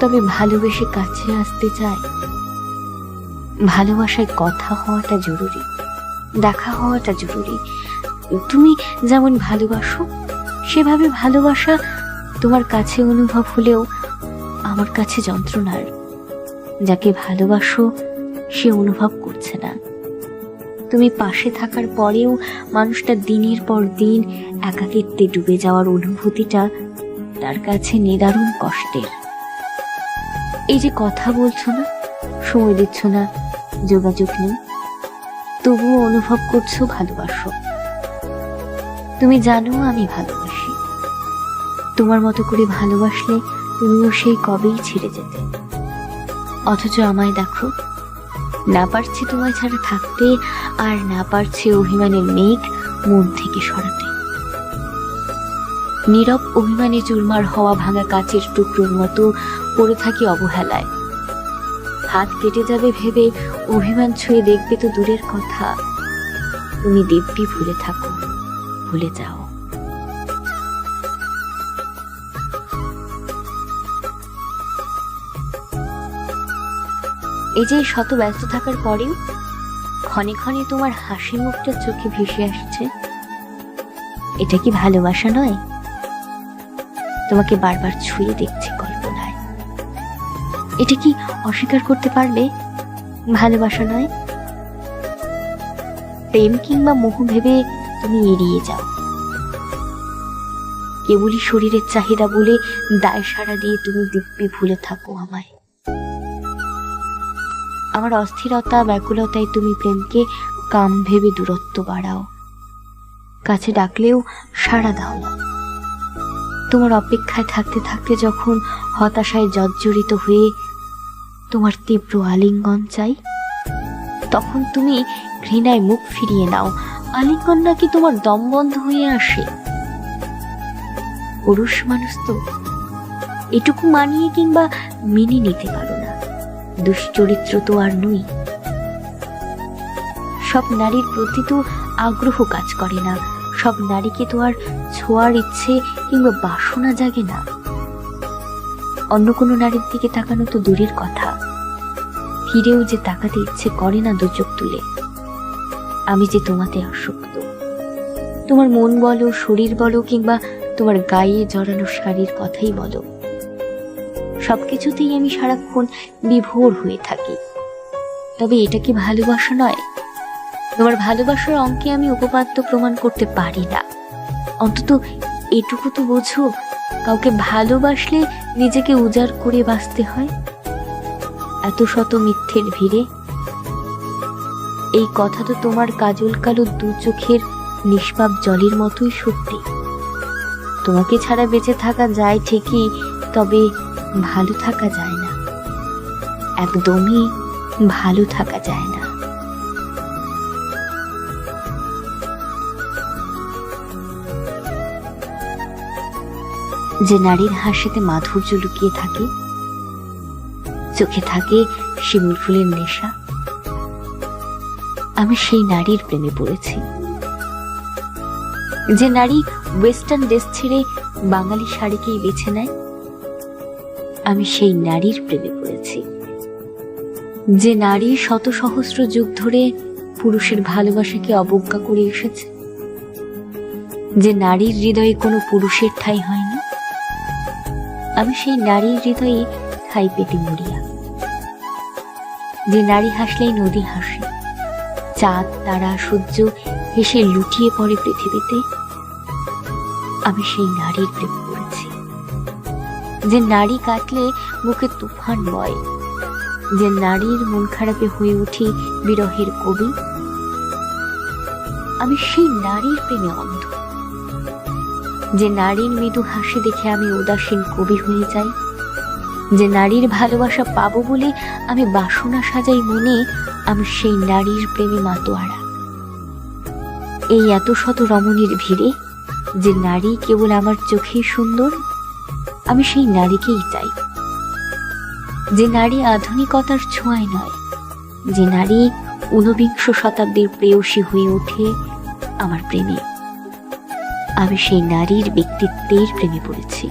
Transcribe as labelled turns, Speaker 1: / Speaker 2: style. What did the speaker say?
Speaker 1: তবে ভালোবেসে কাছে আসতে চায়। ভালোবাসায় কথা হওয়াটা জরুরি, দেখা হওয়াটা জরুরি। তুমি যেমন ভালোবাসো, সেভাবে ভালোবাসা তোমার কাছে অনুভব হলেও আমার কাছে যন্ত্রণার। যাকে ভালোবাসো, সে অনুভব করছে না। তুমি পাশে থাকার পরেও মানুষটা দিনের পর দিন একাকিত্বে ডুবে যাওয়ার অনুভূতিটা তার কাছে নিদারুণ কষ্টের। এই যে কথা বলছো না, সময় দিচ্ছ না, যোগাযোগ নেই। তবুও অনুভব করছ ভালোবাসো। তুমি জানো আমি ভালোবাসি। তোমার মতো করে ভালোবাসলে তুমিও সেই কবেই ছেড়ে যেতে। অথচ আমায় দেখো, না পারছি তোমায় ছাড়া থাকতে, আর না পারছি অভিমানের মেঘ মন থেকে সরাতে। নীরব অভিমানে চুরমার হওয়া ভাঙা কাচের টুকরোর মতো পড়ে থাকি অবহেলায়। হাত কেটে যাবে ভেবে অভিমান ছুঁয়ে দেখবে তো দূরের কথা। তুমি দিব্যি ভুলে থাকো, ভুলে যাও। এই যে শত ব্যস্ত থাকার পরেও ক্ষণে ক্ষণে তোমার হাসি মুখটা চোখে ভেসে আসছে। এটা কি ভালোবাসা নয়? তোমাকে বারবার ছুঁয়ে দেখছি কল্পনায়। এটা কি অস্বীকার করতে পারবে ভালোবাসা নয়? প্রেম কিংবা মোহ ভেবে তুমি এড়িয়ে যাও। কেবলই শরীরের চাহিদা বলে দায় সারা দিয়ে তুমি দিব্যি ভুলে থাকো আমায়। আমার অস্থিরতা ব্যাকুলতায় তুমি প্রেমকে কাম ভেবে দূরত্ব বাড়াও। কাছে ডাকলেও সাড়া দাও না। তোমার অপেক্ষায় থাকতে থাকতে যখন হতাশায় জর্জরিত হয়ে তোমার তীব্র আলিঙ্গন চাই, তখন তুমি ঘৃণায় মুখ ফিরিয়ে নাও। আলিঙ্গন নাকি তোমার দম বন্ধ হয়ে আসে। পুরুষ মানুষ তো এটুকু মানিয়ে কিংবা মেনে নিতে পারো না। দুশ্চরিত্র তো আর নই। সব নারীর প্রতি তো আগ্রহ কাজ করে না। সব নারীকে তো আর ছোঁয়ার ইচ্ছে কিংবা বাসনা জাগে না। অন্য কোনো নারীর দিকে তাকানো তো দূরের কথা। ফিরেও যে তাকাতে ইচ্ছে করে না দুচোখ তুলে। আমি যে তোমাতে আসক্ত। তোমার মন বলো, শরীর বলো কিংবা তোমার গায়ে জড়ানো শাড়ির কথাই বলো। সবকিছুতেই আমি সারাক্ষণ বিভোর হয়ে থাকি। তবে এটা কি ভালোবাসা নয়? তোমার ভালোবাসার অঙ্কে আমি উপপাদ্য প্রমাণ করতে পারি না। অন্তত এটুকু তো বোঝো, কাউকে ভালোবাসলে নিজেকে উজাড় করে বাঁচতে হয়। এত শত মিথ্যের ভিড়ে। এই কথা তো তোমার কাজল কালো দু চোখের নিষ্পাপ জলের মতোই সত্যি। তোমাকে ছাড়া বেঁচে থাকা যায় ঠিকই, তবে ভালো থাকা যায় না। একদমই ভালো থাকা যায় না। যে নারীর হাসিতে মাধুর্য লুকিয়ে থাকে, চোখে থাকে শিমুল ফুলের নেশা। আমি সেই নারীর প্রেমে পড়েছি। যে নারী ওয়েস্টার্ন ড্রেস ছেড়ে বাঙালি শাড়িকেই বেছে নেয়, আমি সেই নারীর প্রেমে পড়েছি। যে নারী শত সহস্র যুগ ধরে পুরুষের ভালোবাসাকে অবজ্ঞা করে এসেছে, যে নারীর হৃদয়ে কোনো পুরুষের ঠাঁই হয়নি। আমি সেই নারীর হৃদয়ে ঠাই পেতে মরিয়া। যে নারী হাসলেই নদী হাসে, চাঁদ, তারা, সূর্য হেসে লুটিয়ে পড়ে পৃথিবীতে, আমি সেই নারীর প্রেমে পড়েছি যে নারী কাটলে বুকে তুফান বয়, যে নারীর মন খারাপে হয়ে উঠি বিরহের কবি, আমি সেই নারীর প্রেমে অন্ধ। যে নারীর মৃদু হাসি দেখে আমি উদাসীন কবি হয়ে যাই। যে নারীর ভালোবাসা পাবো বলে আমি বাসনা সাজাই মনে আমি সেই নারীর প্রেমে মাতোয়ারা। এই এত শত রমণীর ভিড়ে যে নারী কেবল আমার চোখেই সুন্দর, আমি সেই নারীকেই চাই। যে নারী আধুনিকতার ছোঁয়ায় নয়, যে নারী ঊনবিংশ শতাব্দীর প্রেয়সী হয়ে ওঠে আমার প্রেমে। আমি সেই নারীর ব্যক্তিত্বের প্রেমে পড়েছি।